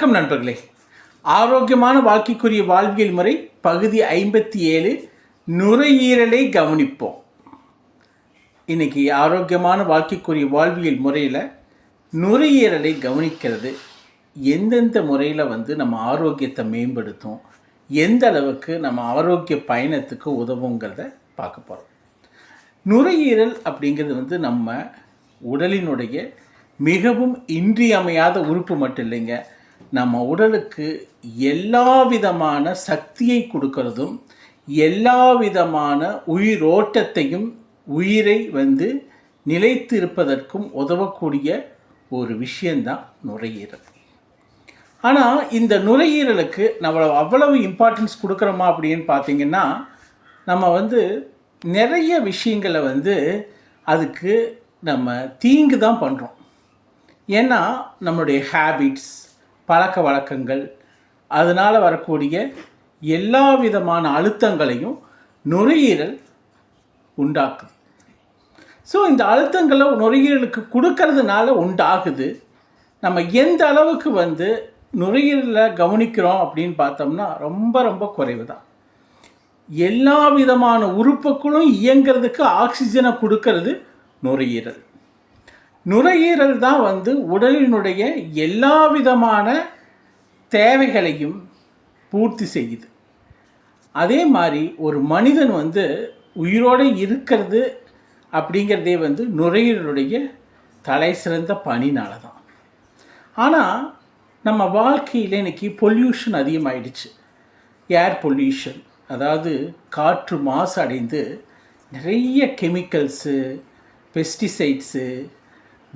வணக்கம் நண்பர்களே. ஆரோக்கியமான வாழ்க்கைக்குரிய வாழ்வியல் முறை பகுதி ஐம்பத்தி ஏழு நுரையீரலை கவனிப்போம். இன்னைக்கு ஆரோக்கியமான வாழ்க்கைக்குரிய வாழ்வியல் முறையில் நுரையீரலை கவனிக்கிறது. எந்தெந்த முறையில் வந்து நம்ம ஆரோக்கியத்தை மேம்படுத்தும் எந்த அளவுக்கு நம்ம ஆரோக்கிய பயணத்துக்கு உதவுங்கிறத பார்க்க போகிறோம் நுரையீரல் அப்படிங்கிறது வந்து நம்ம உடலினுடைய மிகவும் இன்றியமையாத உறுப்பு மட்டும் இல்லைங்க. நம்ம உடலுக்கு எல்லா விதமான சக்தியை கொடுக்கறதும் எல்லா விதமான உயிரோட்டத்தையும் உயிரை வந்து நிலைத்து இருப்பதற்கும் உதவக்கூடிய ஒரு விஷயந்தான் நுரையீரல். ஆனால் இந்த நுரையீரலுக்கு நம்ம அவ்வளவு இம்பார்ட்டன்ஸ் கொடுக்குறோமா அப்படின்னு பார்த்தீங்கன்னா நம்ம வந்து நிறைய விஷயங்களை வந்து அதுக்கு நம்ம தீங்கு தான் பண்ணுறோம் ஏன்னா நம்மளுடைய ஹேபிட்ஸ் பழக்க வழக்கங்கள் அதனால் வரக்கூடிய எல்லா விதமான அழுத்தங்களையும் நுரையீரல் உண்டாக்குது. ஸோ இந்த அழுத்தங்களை நுரையீரலுக்கு கொடுக்கறதுனால உண்டாகுது. நம்ம எந்த அளவுக்கு வந்து நுரையீரலை கவனிக்கிறோம் அப்படின்னு பார்த்தோம்னா ரொம்ப ரொம்ப குறைவு தான் எல்லா விதமான உறுப்புகளும் இயங்கிறதுக்கு ஆக்சிஜனை கொடுக்கறது நுரையீரல். நுரையீரல் தான் வந்து உடலினுடைய எல்லா விதமான தேவைகளையும் பூர்த்தி செய்யுது. அதே மாதிரி ஒரு மனிதன் வந்து உயிரோடு இருக்கிறது அப்படிங்கிறதே வந்து நுரையீரலுடைய தலை சிறந்த பணினால தான் ஆனால் நம்ம வாழ்க்கையில் இன்னைக்கு பொல்யூஷன் அதிகமாகிடுச்சு ஏர் பொல்யூஷன் அதாவது காற்று மாசு அடைந்து நிறைய கெமிக்கல்ஸு பெஸ்டிசைட்ஸு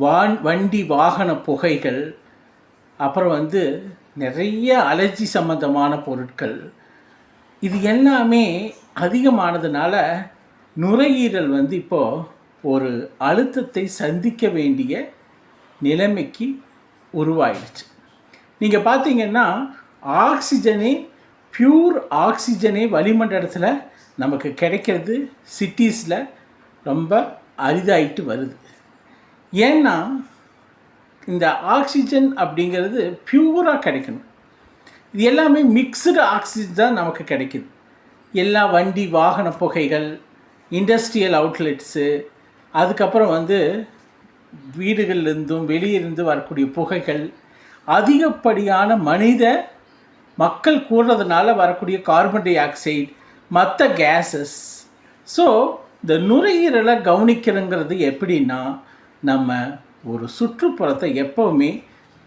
வான் வண்டி வாகன புகைகள் அப்புறம் வந்து நிறைய அலர்ஜி சம்பந்தமான பொருட்கள். இது எல்லாமே அதிகமானதுனால நுரையீரல் வந்து இப்போது ஒரு அழுத்தத்தை சந்திக்க வேண்டிய நிலைமைக்கு உருவாயிடுச்சு. நீங்கள் பார்த்தீங்கன்னா ஆக்சிஜனே பியூர் ஆக்சிஜனே வளிமண்டலத்தில் நமக்கு கிடைக்கிறது சிட்டிஸில் ரொம்ப அரிதாயிட்டு வருது. ஏன்னா இந்த ஆக்சிஜன் அப்படிங்கிறது பியூராக கிடைக்கணும். இது எல்லாமே மிக்சடு ஆக்சிஜன் தான் நமக்கு கிடைக்குது. எல்லா வண்டி வாகன புகைகள் இண்டஸ்ட்ரியல் அவுட்லெட்ஸு அதுக்கப்புறம் வந்து வீடுகள்லேருந்தும் வெளியிருந்து வரக்கூடிய புகைகள் அதிகப்படியான மனித மக்கள் கூடுறதுனால வரக்கூடிய கார்பன் டை ஆக்சைடு மற்ற கேஸஸ் ஸோ இந்த நுரையீரலை கவனிக்கிறங்கிறது எப்படின்னா நம்ம ஒரு சுற்றுப்புறத்தை எப்போவுமே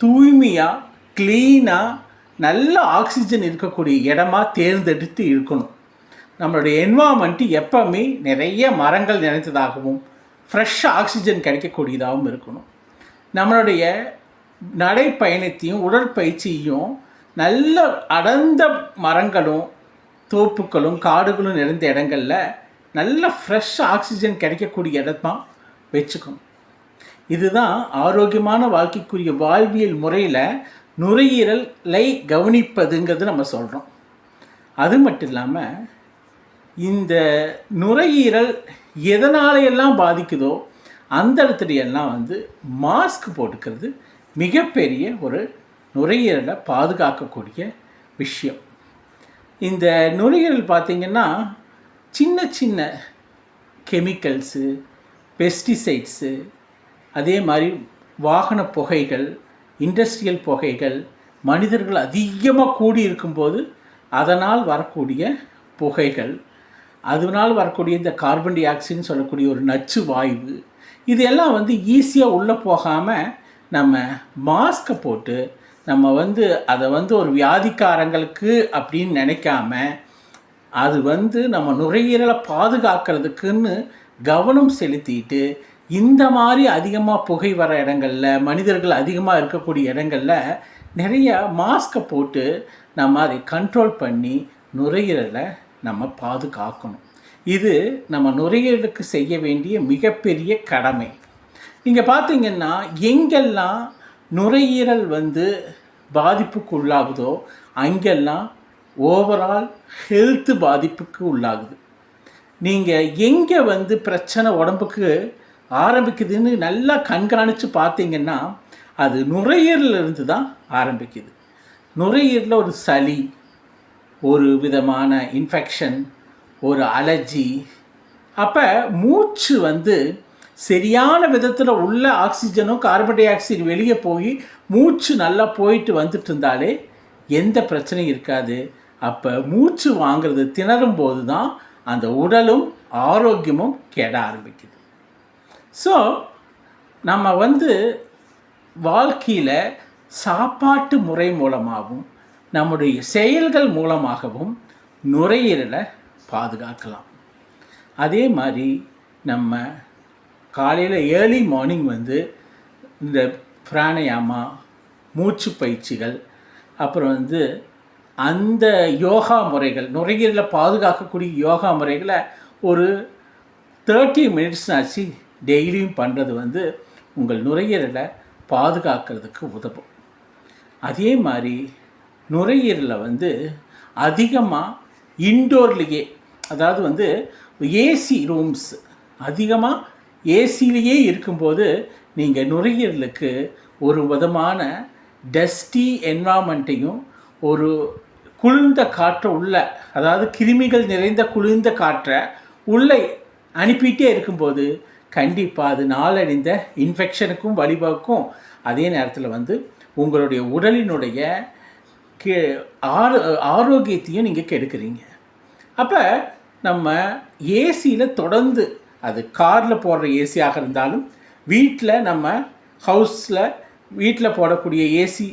தூய்மையாக க்ளீனாக நல்ல ஆக்சிஜன் இருக்கக்கூடிய இடமா தேர்ந்தெடுத்து இருக்கணும். நம்மளுடைய என்வாமெண்ட்டு எப்போவுமே நிறைய மரங்கள் நிறைந்ததாகவும் ஃப்ரெஷ் ஆக்சிஜன் கிடைக்கக்கூடியதாகவும் இருக்கணும். நம்மளுடைய நடைப்பயணத்தையும் உடற்பயிற்சியும் நல்ல அடர்ந்த மரங்களும் தோப்புக்களும் காடுகளும் நிறைந்த இடங்களில் நல்ல ஃப்ரெஷ் ஆக்சிஜன் கிடைக்கக்கூடிய இடமா வச்சுக்கணும். இதுதான் ஆரோக்கியமான வாழ்க்கைக்குரிய வாழ்வியல் முறையில் நுரையீரலை கவனிப்பதுங்கிறது நம்ம சொல்கிறோம் அது மட்டும் இல்லாமல் இந்த நுரையீரல் எதனாலையெல்லாம் பாதிக்குதோ அந்த இடத்துலையெல்லாம் வந்து மாஸ்க் போட்டுக்கிறது மிகப்பெரிய ஒரு நுரையீரலை பாதுகாக்கக்கூடிய விஷயம். இந்த நுரையீரல் பார்த்திங்கன்னா சின்ன சின்ன கெமிக்கல்ஸு பெஸ்டிசைட்ஸு அதே மாதிரி வாகன புகைகள் இண்டஸ்ட்ரியல் புகைகள் மனிதர்கள் அதிகமாக கூடி இருக்கும்போது அதனால் வரக்கூடிய புகைகள் அதனால் வரக்கூடிய இந்த கார்பன் டை ஆக்சைடுன்னு சொல்லக்கூடிய ஒரு நச்சு வாயு இது எல்லாம் வந்து ஈஸியாக உள்ளே போகாமல் நம்ம மாஸ்க்கை போட்டு நம்ம வந்து அதை வந்து ஒரு வியாதிக்காரங்களுக்கு அப்படின்னு நினைக்காம அது வந்து நம்ம நுரையீரலை பாதுகாக்கிறதுக்குன்னு கவனம் செலுத்திட்டு இந்த மாதிரி அதிகமாக புகை வர இடங்களில் மனிதர்கள் அதிகமாக இருக்கக்கூடிய இடங்களில் நிறைய மாஸ்கை போட்டு நம்ம அதை கண்ட்ரோல் பண்ணி நுரையீரலை நம்ம பாதுகாக்கணும். இது நம்ம நுரையீரலுக்கு செய்ய வேண்டிய மிகப்பெரிய கடமை. நீங்கள் பார்த்தீங்கன்னா எங்கெல்லாம் நுரையீரல் வந்து பாதிப்புக்கு உள்ளாகுதோ அங்கெல்லாம் ஓவரால் ஹெல்த்து பாதிப்புக்கு உள்ளாகுது. நீங்கள் எங்கே வந்து பிரச்சனை உடம்புக்கு ஆரம்பிக்குதுன்னு நல்லா கண்காணித்து பார்த்தீங்கன்னா அது நுரையீரலிருந்து தான் ஆரம்பிக்குது. நுரையீரலில் ஒரு சளி ஒரு விதமான இன்ஃபெக்ஷன் ஒரு அலர்ஜி அப்போ மூச்சு வந்து சரியான விதத்தில் உள்ள ஆக்சிஜனும் கார்பன் டை ஆக்சைடு வெளியே போய் மூச்சு நல்லா போயிட்டு வந்துட்டு இருந்தாலே எந்த பிரச்சனையும் இருக்காது. அப்போ மூச்சு வாங்குறது திணறும் போது தான் அந்த உடலும் ஆரோக்கியமும் கெட ஆரம்பிக்குது. ஸோ நம்ம வந்து வாழ்க்கையில் சாப்பாட்டு முறை மூலமாகவும் நம்முடைய செயல்கள் மூலமாகவும் நுரையீரலை பாதுகாக்கலாம். அதே மாதிரி நம்ம காலையில் ஏர்லி மார்னிங் வந்து இந்த பிராணயாமா மூச்சு பயிற்சிகள் அப்புறம் வந்து அந்த யோகா முறைகள் நுரையீரலை பாதுகாக்கக்கூடிய யோகா முறைகளை ஒரு தேர்ட்டி மினிட்ஸ் ஆச்சு டெய்லியும் பண்ணுறது வந்து உங்கள் நுரையீரலை பாதுகாக்கிறதுக்கு உதவும். அதே மாதிரி நுரையீரலில் வந்து அதிகமாக இன்டோர்லேயே அதாவது வந்து ஏசி ரூம்ஸ் அதிகமாக ஏசிலேயே இருக்கும்போது நீங்கள் நுரையீரலுக்கு ஒரு விதமான டஸ்டி என்வாமெண்ட்டையும் ஒரு குளிர்ந்த காற்றை உள்ள அதாவது கிருமிகள் நிறைந்த குளிர்ந்த காற்றை உள்ளே அனுப்பிட்டே இருக்கும்போது கண்டிப்பாக அது நாளடைந்த இன்ஃபெக்ஷனுக்கும் வழிவகுக்கும் அதே நேரத்தில் வந்து உங்களுடைய உடலினுடைய கே ஆரோ ஆரோக்கியத்தையும் நீங்கள் கெடுக்குறீங்க. அப்போ நம்ம ஏசியில் தொடர்ந்து அது காரில் போடுற ஏசியாக இருந்தாலும் வீட்டில் நம்ம ஹவுஸில் வீட்டில் போடக்கூடிய ஏசி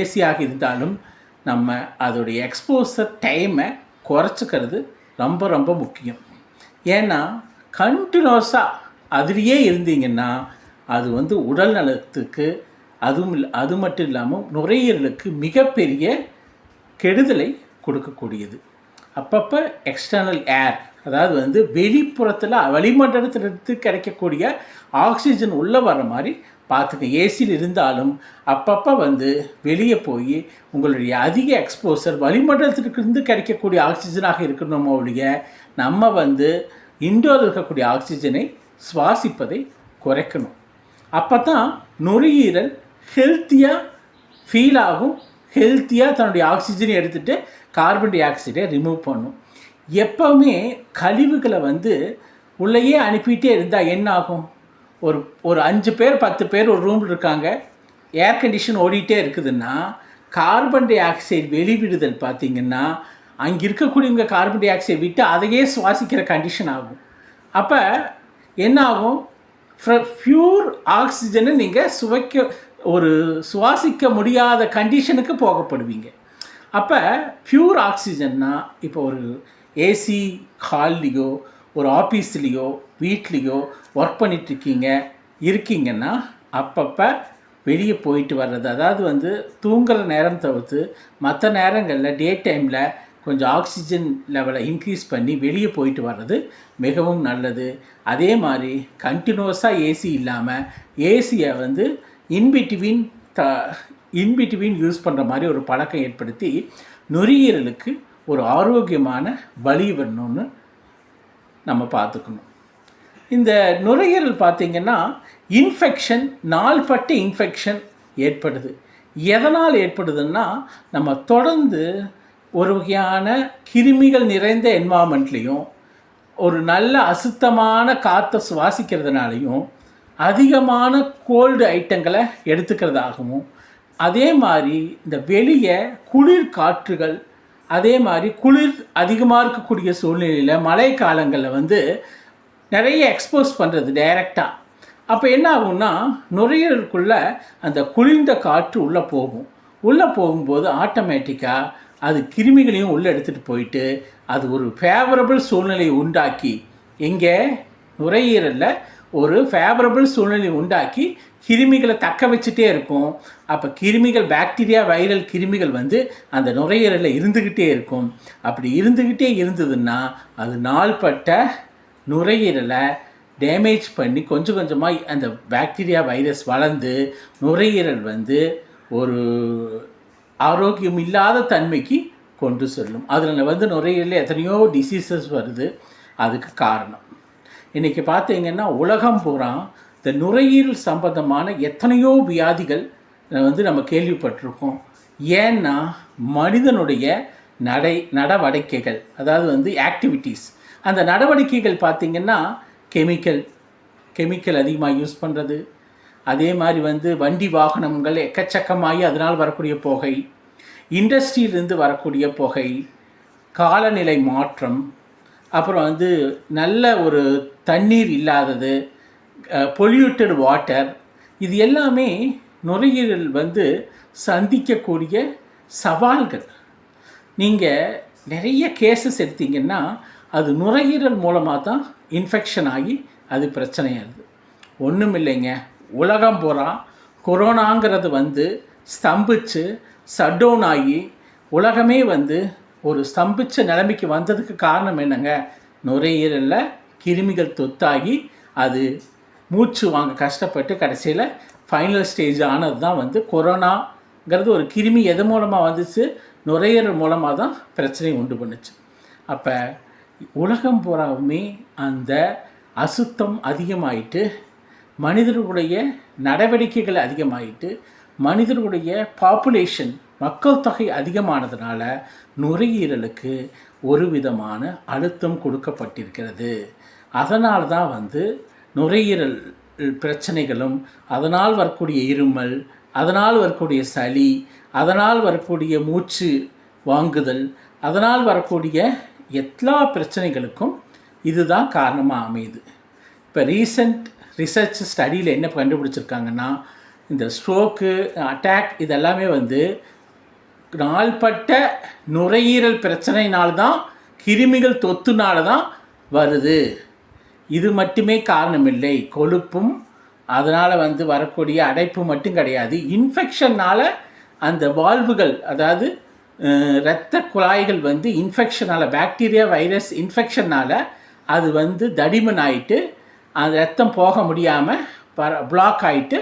ஏசியாக இருந்தாலும் நம்ம அதோடைய எக்ஸ்போசர் டைமை குறைச்சிக்கிறது ரொம்ப ரொம்ப முக்கியம். ஏன்னா கண்டினியூஸாக அதிலேயே இருந்தீங்கன்னா அது வந்து உடல் நலத்துக்கு அதுவும் இல்ல அது மட்டும் இல்லாமல் நுரையீரலுக்கு மிகப்பெரிய கெடுதலை கொடுக்கக்கூடியது. அப்பப்போ எக்ஸ்டர்னல் ஏர் அதாவது வந்து வெளிப்புறத்தில் வளிமண்டலத்திலிருந்து கிடைக்கக்கூடிய ஆக்சிஜன் உள்ளே வர மாதிரி பார்த்துங்க ஏசியில் இருந்தாலும் அப்பப்போ வந்து வெளியே போய் உங்களுடைய அதிக எக்ஸ்போசர் வளிமண்டலத்திலிருந்து கிடைக்கக்கூடிய ஆக்சிஜனாக இருக்கணுமோ ஒழிய நம்ம வந்து இண்டோர் இருக்கக்கூடிய ஆக்சிஜனை சுவாசிப்பதை குறைக்கணும். அப்போ தான் நுரையீரல் ஹெல்த்தியாக ஃபீல் ஆகும். ஹெல்த்தியாக தன்னுடைய ஆக்சிஜனை எடுத்துகிட்டு கார்பன் டை ஆக்சைடை ரிமூவ் பண்ணும். எப்போவுமே கழிவுகளை வந்து உள்ளேயே அனுப்பிட்டே இருந்தால் என்ன ஆகும்? ஒரு ஒரு அஞ்சு பேர் பத்து பேர் ஒரு ரூமில் இருக்காங்க. ஏர் கண்டிஷன் ஓடிட்டே இருக்குதுன்னா கார்பன் டை ஆக்சைடு வெளிவிடுதல் பார்த்திங்கன்னா அங்கே இருக்கக்கூடியவங்க கார்பன் டை ஆக்சைடை விட்டு அதையே சுவாசிக்கிற கண்டிஷன் ஆகும். அப்போ என்ன ஆகும் ஃப்யூர் ஆக்சிஜனை நீங்கள் சுவைக்க ஒரு சுவாசிக்க முடியாத கண்டிஷனுக்கு போகப்படுவீங்க. அப்போ ப்யூர் ஆக்சிஜன்னா இப்போ ஒரு ஏசி ஹால்லேயோ ஒரு ஆஃபீஸ்லேயோ வீட்லேயோ ஒர்க் பண்ணிகிட்ருக்கீங்க இருக்கீங்கன்னா அப்பப்போ வெளியே போயிட்டு வர்றது அதாவது வந்து தூங்குற நேரம் தவிர்த்து மற்ற நேரங்களில் டே டைமில் கொஞ்சம் ஆக்சிஜன் லெவலை இன்க்ரீஸ் பண்ணி வெளியே போயிட்டு வர்றது மிகவும் நல்லது. அதே மாதிரி கண்டினியூஸாக ஏசி இல்லாமல் ஏசியை வந்து இன்பிட்வீன் த இன்பிட்வீன் யூஸ் பண்ணுற மாதிரி ஒரு பழக்கம் ஏற்படுத்தி நுரையீரலுக்கு ஒரு ஆரோக்கியமான வழி வரணும்னு நம்ம பார்த்துக்கணும். இந்த நுரையீரல் பார்த்திங்கன்னா இன்ஃபெக்ஷன் நாள்பட்ட இன்ஃபெக்ஷன் ஏற்படுது. எதனால் ஏற்படுதுன்னா நம்ம தொடர்ந்து ஒரு வகையான கிருமிகள் நிறைந்த என்வாமெண்ட்லேயும் ஒரு நல்ல அசுத்தமான காற்றை சுவாசிக்கிறதுனாலையும் அதிகமான கோல்டு ஐட்டங்களை எடுத்துக்கிறதாகவும் அதே மாதிரி இந்த வெளியே குளிர் காற்றுகள் அதே மாதிரி குளிர் அதிகமாக இருக்கக்கூடிய சூழ்நிலையில் மழை காலங்களில் வந்து நிறைய எக்ஸ்போஸ் பண்ணுறது டைரெக்டாக அப்போ என்ன ஆகும்னா நுரையீரலுக்குள்ளே அந்த குளிர்ந்த காற்று உள்ளே போகும். உள்ளே போகும்போது ஆட்டோமேட்டிக்காக அது கிருமிகளையும் உள்ளே எடுத்துகிட்டு போயிட்டு அது ஒரு ஃபேவரபிள் சூழ்நிலையை உண்டாக்கி எங்கே நுரையீரலில் ஒரு ஃபேவரபிள் சூழ்நிலையை உண்டாக்கி கிருமிகளை தக்க வச்சுட்டே இருக்கும். அப்போ கிருமிகள் பாக்டீரியா வைரல் கிருமிகள் வந்து அந்த நுரையீரலில் இருந்துக்கிட்டே இருக்கும். அப்படி இருந்துக்கிட்டே இருந்ததுன்னா அது நாள்பட்ட நுரையீரலை டேமேஜ் பண்ணி கொஞ்சம் கொஞ்சமாக அந்த பாக்டீரியா வைரஸ் வளர்ந்து நுரையீரல் வந்து ஒரு ஆரோக்கியம் இல்லாத தன்மைக்கு கொண்டு செல்லும். அதில் வந்து நுரையீரலில் எத்தனையோ டிசீசஸ் வருது. அதுக்கு காரணம். இன்றைக்கி பார்த்தீங்கன்னா உலகம் பூரா இந்த நுரையீரல் சம்பந்தமான எத்தனையோ வியாதிகள் வந்து நம்ம கேள்விப்பட்டிருக்கோம். ஏன்னா மனிதனுடைய நடை நடவடிக்கைகள் அதாவது வந்து ஆக்டிவிட்டீஸ் அந்த நடவடிக்கைகள் பார்த்திங்கன்னா கெமிக்கல் கெமிக்கல் அதிகமாக யூஸ் பண்ணுறது அதே மாதிரி வந்து வண்டி வாகனங்கள் எக்கச்சக்கமாகி அதனால் வரக்கூடிய புகை இண்டஸ்ட்ரியிலிருந்து வரக்கூடிய புகை காலநிலை மாற்றம் அப்புறம் வந்து நல்ல ஒரு தண்ணீர் இல்லாதது பொல்யூட்டட் வாட்டர் இது எல்லாமே நுரையீரல் வந்து சந்திக்கக்கூடிய சவால்கள். நீங்கள் நிறைய கேசஸ் எடுத்தீங்கன்னா அது நுரையீரல் மூலமாக தான் இன்ஃபெக்ஷன் ஆகி அது பிரச்சனையாகுது. ஒன்றும் இல்லைங்க உலகம் பூரா கொரோனாங்கிறது வந்து ஸ்தம்பிச்சு சட்டவுன் ஆகி உலகமே வந்து ஒரு ஸ்தம்பிச்ச நிலைமைக்கு வந்ததுக்கு காரணம் என்னங்க? நுரையீரலில் கிருமிகள் தொத்தாகி அது மூச்சு வாங்க கஷ்டப்பட்டு கடைசியில் ஃபைனல் ஸ்டேஜ் ஆனது தான் வந்து கொரோனாங்கிறது ஒரு கிருமி எது மூலமாக வந்துச்சு? நுரையீரல் மூலமாக தான் பிரச்சனையை உண்டு பண்ணுச்சு. அப்போ உலகம் பூராவுமே அந்த அசுத்தம் அதிகமாயிட்டு மனிதர்களுடைய நடவடிக்கைகள் அதிகமாகிட்டு மனிதர்களுடைய பாப்புலேஷன் மக்கள் தொகை அதிகமானதுனால நுரையீரலுக்கு ஒரு விதமான அழுத்தம் கொடுக்கப்பட்டிருக்கிறது. அதனால தான் வந்து நுரையீரல் பிரச்சனைகளும் அதனால் வரக்கூடிய இருமல் அதனால் வரக்கூடிய சளி அதனால் வரக்கூடிய மூச்சு வாங்குதல் அதனால் வரக்கூடிய எல்லா பிரச்சனைகளுக்கும் இதுதான் காரணமாக அமையுது. இப்போ ரீசண்ட் ரிசர்ச் ஸ்டடியில் என்ன கண்டுபிடிச்சிருக்காங்கன்னா இந்த ஸ்ட்ரோக்கு அட்டாக் இதெல்லாமே வந்து நாள்பட்ட நுரையீரல் பிரச்சனையினால்தான் கிருமிகள் தொத்துனால தான் வருது. இது மட்டுமே காரணமில்லை. கொழுப்பும் அதனால் வந்து வரக்கூடிய அடைப்பு மட்டும் கிடையாது. இன்ஃபெக்ஷனால் அந்த வால்வுகள் அதாவது இரத்த குழாய்கள் வந்து இன்ஃபெக்ஷனால் பாக்டீரியா வைரஸ் இன்ஃபெக்ஷனால் அது வந்து தடிமன் ஆகிட்டு அந்த ரத்தம் போக முடியாமல் பர பிளாக் ஆகிட்டு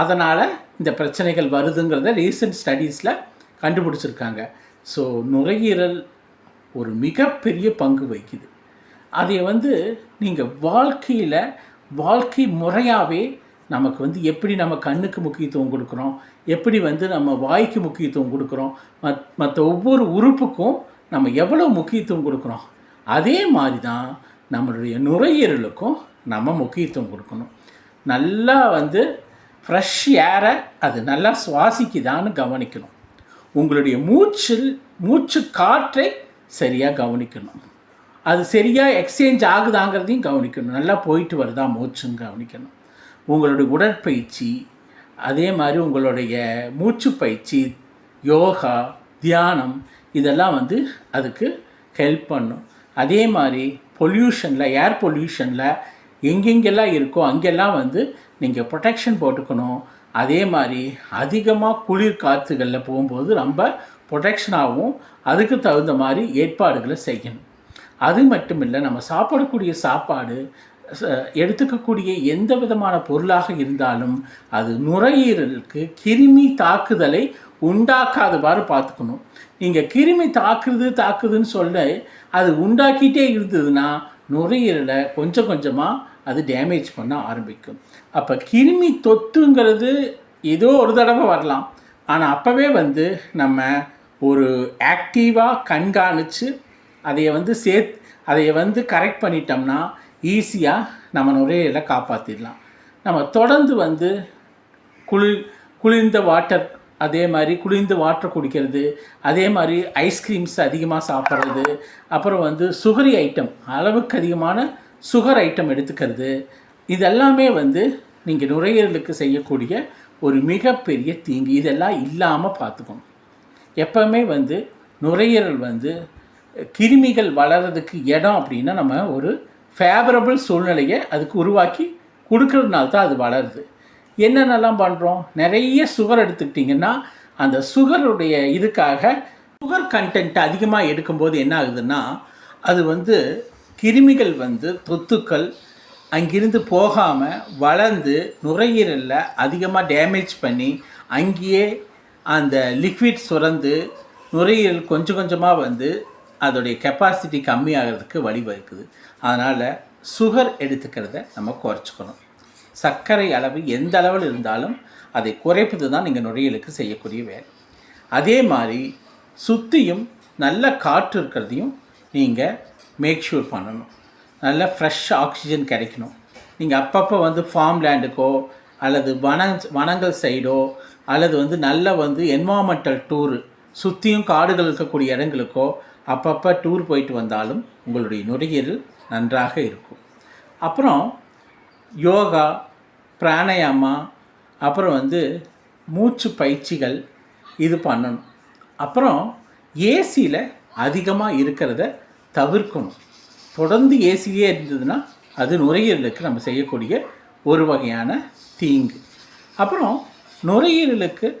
அதனால் இந்த பிரச்சனைகள் வருதுங்கிறத ரீசெண்ட் ஸ்டடீஸில் கண்டுபிடிச்சிருக்காங்க. ஸோ நுரையீரல் ஒரு மிகப்பெரிய பங்கு வகிக்குது. அதை வந்து நீங்கள் வாழ்க்கையில் வாழ்க்கை முறையாகவே நமக்கு வந்து எப்படி நம்ம கண்ணுக்கு முக்கியத்துவம் கொடுக்குறோம் எப்படி வந்து நம்ம வாய்க்கு முக்கியத்துவம் கொடுக்குறோம் மத் மற்ற ஒவ்வொரு உறுப்புக்கும் நம்ம எவ்வளோ முக்கியத்துவம் கொடுக்குறோம் அதே மாதிரி தான் நம்மளுடைய நுரையீரலுக்கும் நம்ம முக்கியத்துவம் கொடுக்கணும். நல்லா வந்து ஃப்ரெஷ் ஏரை அது நல்லா சுவாசிக்குதான்னு கவனிக்கணும். உங்களுடைய மூச்சில் மூச்சு காற்றை சரியாக கவனிக்கணும். அது சரியாக எக்ஸ்சேஞ்ச் ஆகுதாங்கிறதையும் கவனிக்கணும். நல்லா போயிட்டு வருதா மூச்சுன்னு கவனிக்கணும். உங்களுடைய உடற்பயிற்சி அதே மாதிரி உங்களுடைய மூச்சு பயிற்சி யோகா தியானம் இதெல்லாம் வந்து அதுக்கு ஹெல்ப் பண்ணும். அதே மாதிரி பொல்யூஷனில் ஏர் பொல்யூஷனில் எங்கெங்கெல்லாம் இருக்கோ அங்கெல்லாம் வந்து நீங்கள் ப்ரொடெக்ஷன் போட்டுக்கணும். அதே மாதிரி அதிகமாக குளிர் காற்றுகளில் போகும்போது ரொம்ப ப்ரொடெக்ஷனாகவும் அதுக்கு தகுந்த மாதிரி ஏற்பாடுகளை செய்யணும். அது மட்டும் இல்லை நம்ம சாப்பிடக்கூடிய சாப்பாடு எடுத்துக்கக்கூடிய எந்த விதமான பொருளாக இருந்தாலும் அது நுரையீரலுக்கு கிருமி தாக்குதலை உண்டாக்காதவாறு பார்த்துக்கணும். நீங்கள் கிருமி தாக்குது தாக்குதுன்னு சொல்ல அது உண்டாக்கிட்டே இருந்ததுன்னா நுரையீரலை கொஞ்சம் கொஞ்சமாக அது டேமேஜ் பண்ண ஆரம்பிக்கும். அப்போ கிருமி தொத்துங்கிறது ஏதோ ஒரு தடவை வரலாம். ஆனால் அப்போவே வந்து நம்ம ஒரு ஆக்டிவாக கண்காணித்து அதையை வந்து சே அதைய வந்து கரெக்ட் பண்ணிட்டோம்னா ஈஸியாக நம்ம நுரையீரலை காப்பாற்றிடலாம் நம்ம தொடர்ந்து வந்து குளிர் குளிர்ந்த வாட்டர் அதே மாதிரி குளிர்ந்து வாட்டர் குடிக்கிறது அதே மாதிரி ஐஸ்கிரீம்ஸ் அதிகமாக சாப்பிட்றது அப்புறம் வந்து சுகரி ஐட்டம் அளவுக்கு அதிகமான சுகர் ஐட்டம் எடுத்துக்கிறது இதெல்லாமே வந்து நீங்கள் நுரையீரலுக்கு செய்யக்கூடிய ஒரு மிகப்பெரிய தீங்கு. இதெல்லாம் இல்லாமல் பார்த்துக்கணும். எப்போவுமே வந்து நுரையீரல் வந்து கிருமிகள் வளர்கிறதுக்கு இடம் அப்படின்னா நம்ம ஒரு ஃபேவரபிள் சூழ்நிலையை அதுக்கு உருவாக்கி கொடுக்கறதுனால தான் அது வளருது. என்னென்னலாம் பண்ணுறோம் நிறைய சுகர் எடுத்துக்கிட்டிங்கன்னா அந்த சுகருடைய இதுக்காக சுகர் கண்டென்ட் அதிகமாக எடுக்கும்போது என்ன ஆகுதுன்னா அது வந்து கிருமிகள் வந்து தொத்துக்கள் அங்கிருந்து போகாமல் வளர்ந்து நுரையீரலில் அதிகமாக டேமேஜ் பண்ணி அங்கேயே அந்த லிக்விட் சுரந்து நுரையீரல் கொஞ்சம் கொஞ்சமாக வந்து அதோடைய கெப்பாசிட்டி கம்மியாகிறதுக்கு வழிவகுக்குது. அதனால் சுகர் எடுத்துக்கிறத நம்ம குறைச்சிக்கணும். சர்க்கரை அளவு எந்த அளவில் இருந்தாலும் அதை குறைப்பது தான் நீங்கள் நுரையீலுக்கு செய்யக்கூடிய வேலை. அதே மாதிரி சுற்றியும் நல்ல காற்று இருக்கிறதையும் நீங்கள் மேக் ஷூர் பண்ணணும். நல்ல ஃப்ரெஷ் ஆக்சிஜன் கிடைக்கணும். நீங்கள் அப்பப்போ வந்து ஃபார்ம் லேண்டுக்கோ அல்லது வன வனங்கள் சைடோ அல்லது வந்து நல்ல வந்து என்வாமெண்டல் டூரு சுற்றியும் காடுகள் இருக்கக்கூடிய இடங்களுக்கோ அப்பப்போ டூர் போயிட்டு வந்தாலும் உங்களுடைய நுரையீரல் நன்றாக இருக்கும். அப்புறம் யோகா பிராணாயாமா அப்புறம் வந்து மூச்சு பயிற்சிகள் இது பண்ணணும். அப்புறம் ஏசியில் அதிகமாக இருக்கிறத தவிர்க்கணும். தொடர்ந்து ஏசியே இருந்ததுன்னா அது நுரையீரலுக்கு நம்ம செய்யக்கூடிய ஒரு வகையான தீங்கு. அப்புறம் நுரையீரலுக்கு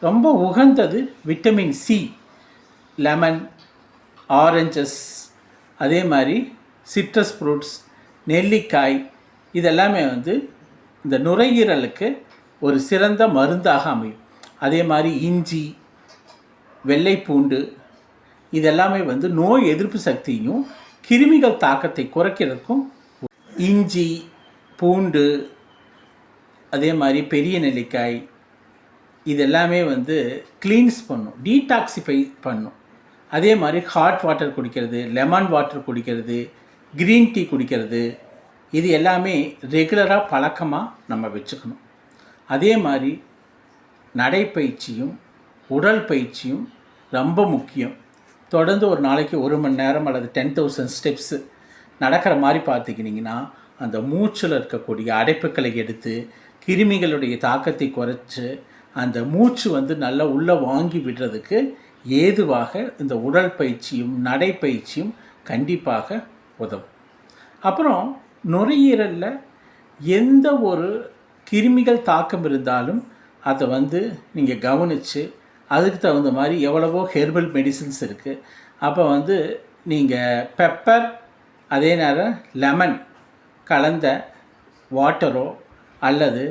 ரொம்ப உகந்தது விட்டமின் சி லெமன் ஆரஞ்சஸ் அதே மாதிரி சிட்ரஸ் ஃப்ரூட்ஸ் நெல்லிக்காய் இதெல்லாமே வந்து இந்த நுரையீரலுக்கு ஒரு சிறந்த மருந்தாக அமையும். அதே மாதிரி இஞ்சி வெள்ளைப்பூண்டு இதெல்லாமே வந்து நோய் எதிர்ப்பு சக்தியும் கிருமிகள் தாக்கத்தை குறைக்கிறதுக்கும் இஞ்சி பூண்டு அதே மாதிரி பெரிய நெல்லிக்காய் இதெல்லாமே வந்து க்ளீன்ஸ் பண்ணும் டீடாக்சிஃபை பண்ணும். அதே மாதிரி ஹாட் வாட்டர் குடிக்கிறது லெமன் வாட்டர் குடிக்கிறது க்ரீன் டீ குடிக்கிறது இது எல்லாமே ரெகுலராக பழக்கமாக நம்ம வச்சுக்கணும். அதே மாதிரி நடைப்பயிற்சியும் உடல் பயிற்சியும் ரொம்ப முக்கியம். தொடர்ந்து ஒரு நாளைக்கு ஒரு மணி நேரம் அல்லது டென் தௌசண்ட் ஸ்டெப்ஸு நடக்கிற மாதிரி பார்த்துக்கிட்டிங்கன்னா அந்த மூச்சில் இருக்கக்கூடிய அடைப்புகளை எடுத்து கிருமிகளுடைய தாக்கத்தை குறைச்சி அந்த மூச்சு வந்து நல்லா உள்ளே வாங்கி விடுறதுக்கு ஏதுவாக இந்த உடல் பயிற்சியும் நடைப்பயிற்சியும் கண்டிப்பாக உதவும். அப்புறம் நுரையீரலில் எந்த ஒரு கிருமிகள் தாக்கம் இருந்தாலும் அதை வந்து நீங்கள் கவனித்து அதுக்கு தகுந்த மாதிரி எவ்வளவோ ஹெர்பல் மெடிசின்ஸ் இருக்குது அப்போ வந்து நீங்கள் பெப்பர் அதே நேரம் லெமன் கலந்த வாட்டரோ அல்லது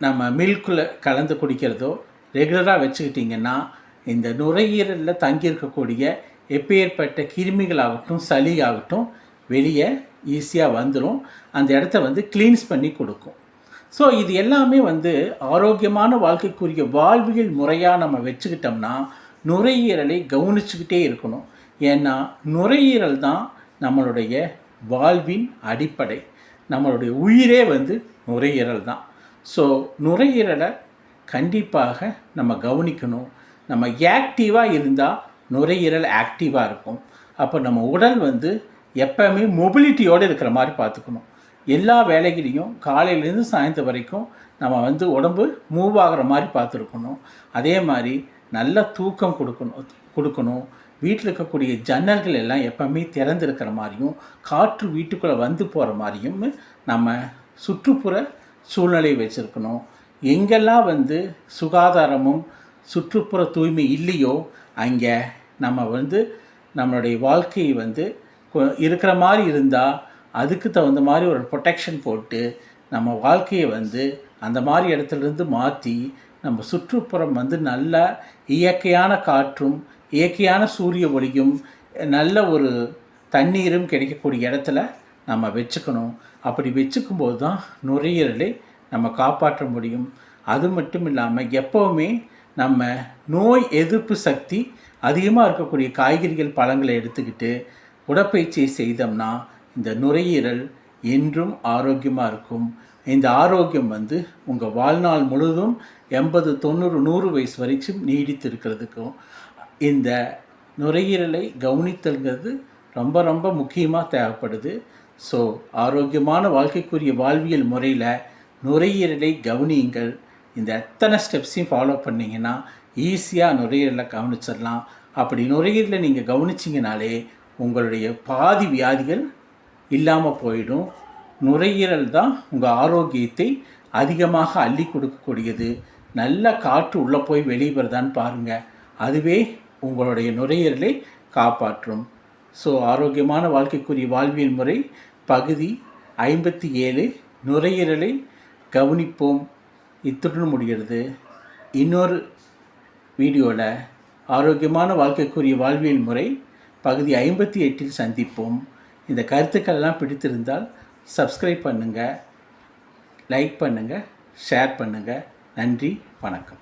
நம்ம மில்கில் கலந்து குடிக்கிறதோ ரெகுலராக வச்சுக்கிட்டிங்கன்னா இந்த நுரையீரலில் தங்கியிருக்கக்கூடிய எப்பேற்பட்ட கிருமிகளாகட்டும் சளி ஆகட்டும் வெளியே ஈஸியாக வந்துடும் அந்த இடத்த வந்து க்ளீன்ஸ் பண்ணி கொடுக்கும். ஸோ இது எல்லாமே வந்து ஆரோக்கியமான வாழ்க்கைக்குரிய வாழ்வியல் முறையாக நம்ம வச்சுக்கிட்டோம்னா நுரையீரலை கவனிச்சுக்கிட்டே இருக்கணும். ஏன்னா நுரையீரல் தான் நம்மளுடைய வாழ்வின் அடிப்படை. நம்மளுடைய உயிரே வந்து நுரையீரல் தான். ஸோ நுரையீரலை கண்டிப்பாக நம்ம கவனிக்கணும். நம்ம ஆக்டிவாக இருந்தால் நுரையீரல் ஆக்டிவாக இருக்கும். அப்போ நம்ம உடல் வந்து எப்போவுமே மொபிலிட்டியோடு இருக்கிற மாதிரி பார்த்துக்கணும். எல்லா வேலைகளையும் காலையிலேருந்து சாயந்தரம் வரைக்கும் நம்ம வந்து உடம்பு மூவ் ஆகிற மாதிரி பார்த்துருக்கணும். அதே மாதிரி நல்ல தூக்கம் கொடுக்கணும் கொடுக்கணும். வீட்டில் இருக்கக்கூடிய ஜன்னல்கள் எல்லாம் எப்போவுமே திறந்துருக்கிற மாதிரியும் காற்று வீட்டுக்குள்ளே வந்து போகிற மாதிரியும் நம்ம சுற்றுப்புற சூழ்நிலை வச்சுருக்கணும். எங்கெல்லாம் வந்து சுகாதாரமும் சுற்றுப்புற தூய்மை இல்லையோ அங்கே நம்ம வந்து நம்மளுடைய வாழ்க்கையை வந்து இருக்கிற மாதிரி இருந்தால் அதுக்கு தகுந்த மாதிரி ஒரு ப்ரொடெக்ஷன் போட்டு நம்ம வாழ்க்கையை வந்து அந்த மாதிரி இடத்துலேருந்து மாற்றி நம்ம சுற்றுப்புறம் வந்து நல்ல இயற்கையான காற்றும் இயற்கையான சூரிய ஒளியும் நல்ல ஒரு தண்ணீரும் கிடைக்கக்கூடிய இடத்துல நம்ம வச்சுக்கணும். அப்படி வச்சுக்கும்போது தான் நுரையீரலை நம்ம காப்பாற்ற முடியும். அது மட்டும் இல்லாமல் எப்போவுமே நம்ம நோய் எதிர்ப்பு சக்தி அதிகமாக இருக்கக்கூடிய காய்கறிகள் பழங்களை எடுத்துக்கிட்டு உடற்பயிற்சியை செய்தோம்னா இந்த நுரையீரல் என்றும் ஆரோக்கியமாக இருக்கும். இந்த ஆரோக்கியம் வந்து உங்கள் வாழ்நாள் முழுதும் எண்பது தொண்ணூறு நூறு வயசு வரைக்கும் நீடித்து இருக்கிறதுக்கும் இந்த நுரையீரலை கவனித்தல்கிறது ரொம்ப ரொம்ப முக்கியமாக தேவைப்படுது. ஸோ ஆரோக்கியமான வாழ்க்கைக்குரிய வாழ்வியல் முறையில் நுரையீரலை கவனியுங்கள். இந்த எத்தனை ஸ்டெப்ஸையும் ஃபாலோ பண்ணிங்கன்னா ஈஸியாக நுரையீரலை கவனிச்சிடலாம். அப்படி நுரையீரலை நீங்கள் கவனிச்சிங்கனாலே உங்களுடைய பாதி வியாதிகள் இல்லாமல் போயிடும். நுரையீரல் தான் உங்கள் ஆரோக்கியத்தை அதிகமாக அள்ளி கொடுக்கக்கூடியது. நல்ல காற்று உள்ளே போய் வெளியே வருதான்னு பாருங்கள் அதுவே உங்களுடைய நுரையீரலை காப்பாற்றும். ஸோ ஆரோக்கியமான வாழ்க்கைக்குரிய வாழ்வியல் முறை பகுதி ஐம்பத்தி ஏழு நுரையீரலை கவனிப்போம். இத்துடன் முடிகிறது. இன்னொரு வீடியோவில் ஆரோக்கியமான வாழ்க்கைக்குரிய வாழ்வியல் முறை பகுதி ஐம்பத்தி எட்டில் சந்திப்போம். இந்த கருத்துக்கள் எல்லாம் பிடித்திருந்தால் சப்ஸ்கிரைப் பண்ணுங்கள் லைக் பண்ணுங்கள் ஷேர் பண்ணுங்கள் நன்றி வணக்கம்.